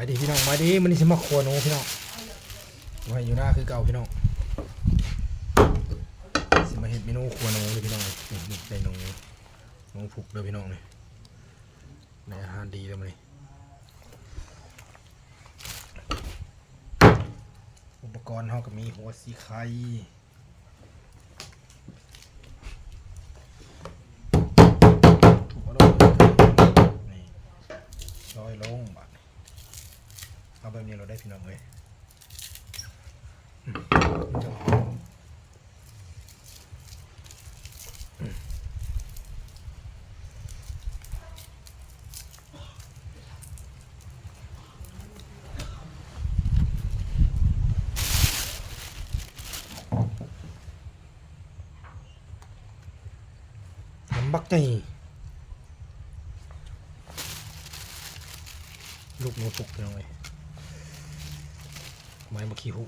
บาดีพี่น้องบาดีมันนี่สิมาครัวหนูพี่น้องไว้อยู่หน้าคือเก่าพี่น้องสิมาเห็ดเมนูครัวหนูเลยพี่น้องนี่นี่ได้หนูนูผูกเลยพี่น้องนี่ในอาหารดีเลยมันนี่อุปกรณ์เขาก็มีหัวสีไข่ถูกเอาลงนี่ซอยลงบัด เอาแบบนี้เราได้ พี่น้องเลยอืมน้ำบักไงลูกหนูสุกพี่น้องเลย ไม้มะขี้หู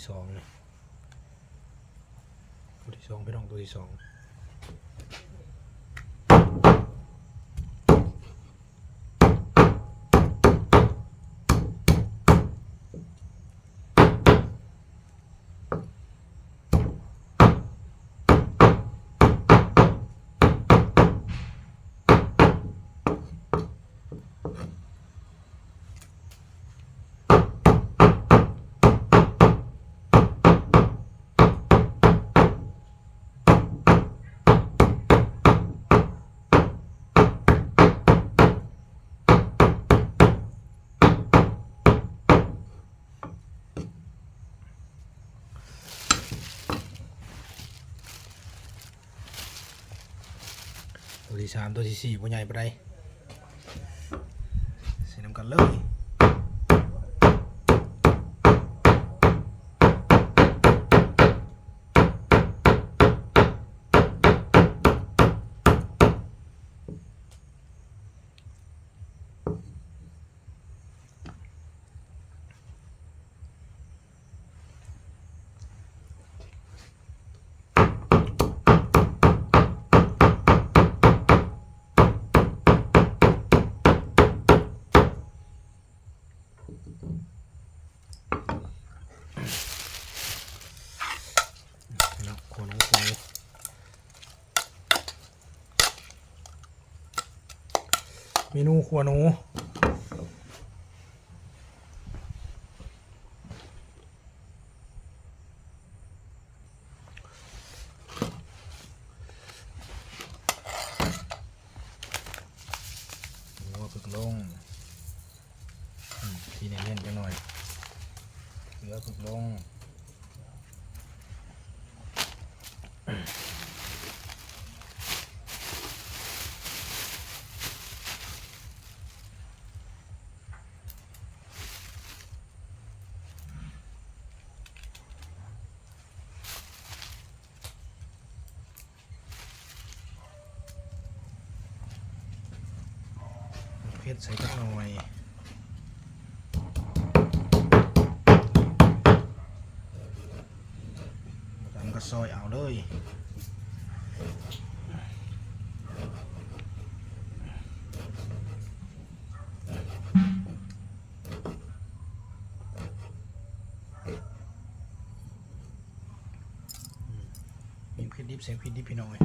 ที่สองเลยตัวที่สองพี่น้องตัวที่สอง ที่สามตัวที่สี่ปัวใหญ่ปะไดใส่น้ำกันเลยพี่น้องครัวหนูครัวหนูเม นูครัวหนูหัวฝึกลงอืมทีเน้นๆจังหน่อยเหลือฝึกลง ชรใส่กันหน่อยตามกระซอยเอาเลยมีพดิบเสียพริดิบพี่น้อย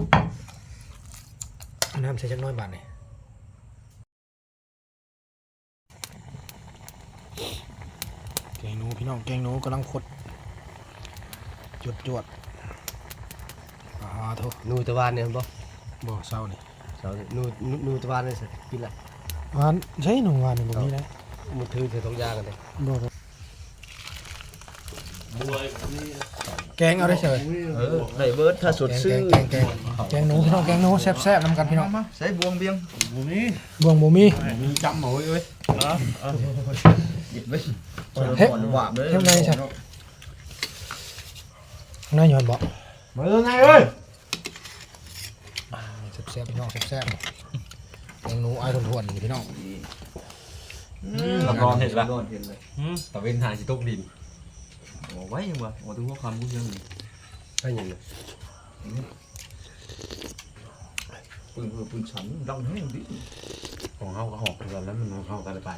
น้ำใส่จักน้อยบาทเลย พี่น้องแกงหนูกำลังคดจวดจวดๆอ่าโถนูตะวันเนี่ยบ่บ่เศร้านี่เสานูนูนูตะวันเนี่ยสิกินละหวานใช่หนูหวานนี่แบบนี้นะมันถือถือตรงยางกันเลยบ่บ่แกงเอาได้เฉยเออได้เบิร์ดถ้าสดแกงชื่อแกงแกงแกงหนูพี่น้องแกงหนูแซ่บๆนำกันพี่น้องใส่บวงเบียงบวงบ่มีมีจำเอาไว้เว้ยหยิบไว้เฮ้ยหวานเลยเฮ้ย ไงใช่ข้างในหยอดบ่มาเลยไงเอ้ยแซ่บๆพี่น้องแซ่บๆแกงหนูไอ้ทวนๆนี่พี่น้องรับรองเห็นละเห็นเลยตะเวนหาสิตกดินโอ้ไว้ยังวะโอ้ถึงว่าความรู้เรื่องนี้ใช่ยังไงปืนเออปืนฉันดังแห้งดิของเฮาก็หอกกันแล้วมันของเฮากันไป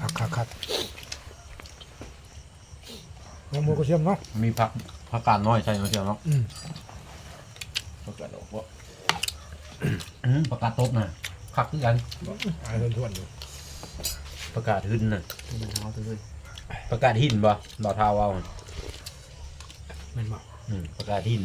คักคักคักน้ำมูกระเทียมเนาะมีผักผักกาดน้อยใช่เนาะเชียวเนาะอืมผักกาดดอกบ่อืมผักกาดตบน่ะคักคือกันไอ้ทวนๆอยู่ผักกาดหึนน่ะมันเท้าเธอเลยผักกาดหินบ่ดอกเทาเอาแม่นบ่อืมผักกาดหิน